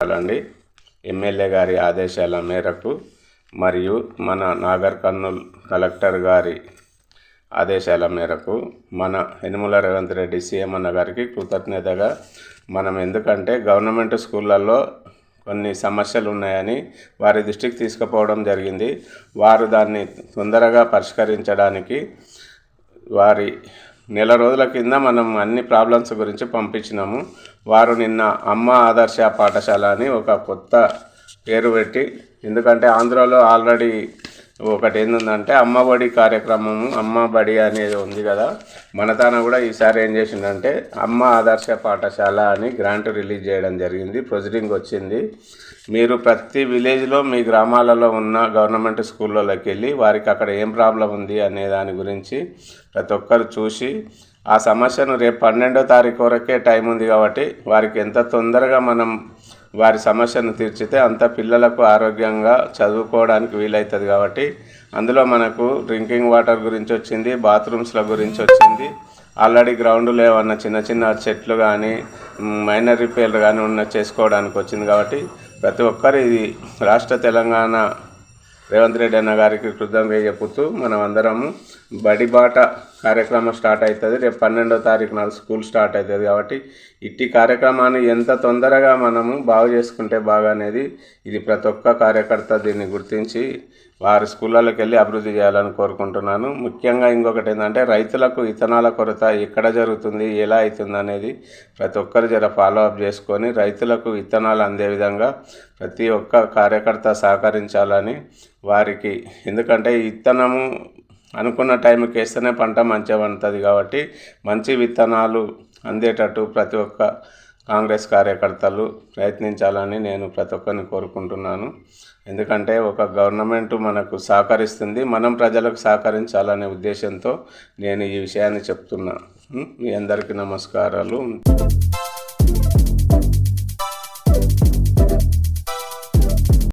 అండి ఎమ్మెల్యే గారి ఆదేశాల మేరకు మరియు మన నాగర్ కర్నూల్ కలెక్టర్ గారి ఆదేశాల మేరకు మన యనుమల రేవంత్ రెడ్డి సీఎం అన్న గారికి కృతజ్ఞతగా మనం ఎందుకంటే గవర్నమెంట్ స్కూళ్ళల్లో కొన్ని సమస్యలు ఉన్నాయని వారి దృష్టికి తీసుకుపోవడం జరిగింది. వారు దాన్ని తొందరగా పరిష్కరించడానికి వారి నెల రోజుల కింద మనం అన్ని ప్రాబ్లమ్స్ గురించి పంపించినాము. వారు నిన్న అమ్మ ఆదర్శ పాఠశాల అని ఒక కొత్త పేరు పెట్టి ఎందుకంటే ఆంధ్రాలో ఆల్రెడీ ఒకటి ఏంటంటే అమ్మబడి కార్యక్రమము అమ్మబడి అనేది ఉంది కదా. మన తాన కూడా ఈసారి ఏం చేసిందంటే అమ్మ ఆదర్శ పాఠశాల అని గ్రాంట్ రిలీజ్ చేయడం జరిగింది ప్రొసీడింగ్ వచ్చింది. మీరు ప్రతి విలేజ్లో మీ గ్రామాలలో ఉన్న గవర్నమెంట్ స్కూళ్ళలోకి వెళ్ళి వారికి అక్కడ ఏం ప్రాబ్లం ఉంది అనే దాని గురించి ప్రతి ఒక్కరు చూసి ఆ సమస్యను రేపు పన్నెండో తారీఖు వరకే టైం ఉంది కాబట్టి వారికి ఎంత తొందరగా మనం వారి సమస్యను తీర్చితే అంత పిల్లలకు ఆరోగ్యంగా చదువుకోవడానికి వీలవుతుంది కాబట్టి అందులో మనకు డ్రింకింగ్ వాటర్ గురించి వచ్చింది బాత్రూమ్స్ల గురించి వచ్చింది. ఆల్రెడీ గ్రౌండ్లో ఏమన్నా చిన్న చిన్న చెట్లు కానీ మైనర్ రిపేర్లు కానీ ఉన్న చేసుకోవడానికి వచ్చింది కాబట్టి ప్రతి ఒక్కరు ఇది రాష్ట్ర తెలంగాణ రేవంత్ రెడ్డి అన్న గారికి కృతజ్ఞత చెప్పుతూ మనం అందరము బడిబాట కార్యక్రమం స్టార్ట్ అవుతుంది. రేపు పన్నెండో తారీఖు నాడు స్కూల్ స్టార్ట్ అవుతుంది కాబట్టి ఇట్టి కార్యక్రమాన్ని ఎంత తొందరగా మనము బాగు చేసుకుంటే బాగా అనేది ఇది ప్రతి ఒక్క కార్యకర్త దీన్ని గుర్తించి వారి స్కూళ్ళలోకి వెళ్ళి అభివృద్ధి చేయాలని కోరుకుంటున్నాను. ముఖ్యంగా ఇంకొకటి ఏంటంటే రైతులకు ఇథనాల కొరత ఎక్కడ జరుగుతుంది ఎలా అవుతుంది అనేది ప్రతి ఒక్కరు జర ఫాలో అప్ చేసుకొని రైతులకు విత్తనాలు అందే విధంగా ప్రతి ఒక్క కార్యకర్త సహకరించాలని వారికి. ఎందుకంటే ఈ విత్తనము అనుకున్న టైంకి వేస్తేనే పంట మంచిగా పండుతుంది కాబట్టి మంచి విత్తనాలు అందేటట్టు ప్రతి ఒక్క కాంగ్రెస్ కార్యకర్తలు ప్రయత్నించాలని నేను ప్రతి ఒక్కరిని కోరుకుంటున్నాను. ఎందుకంటే ఒక గవర్నమెంట్ మనకు సహకరిస్తుంది మనం ప్రజలకు సహకరించాలనే ఉద్దేశంతో నేను ఈ విషయాన్ని చెప్తున్నా. మీ అందరికీ నమస్కారాలు.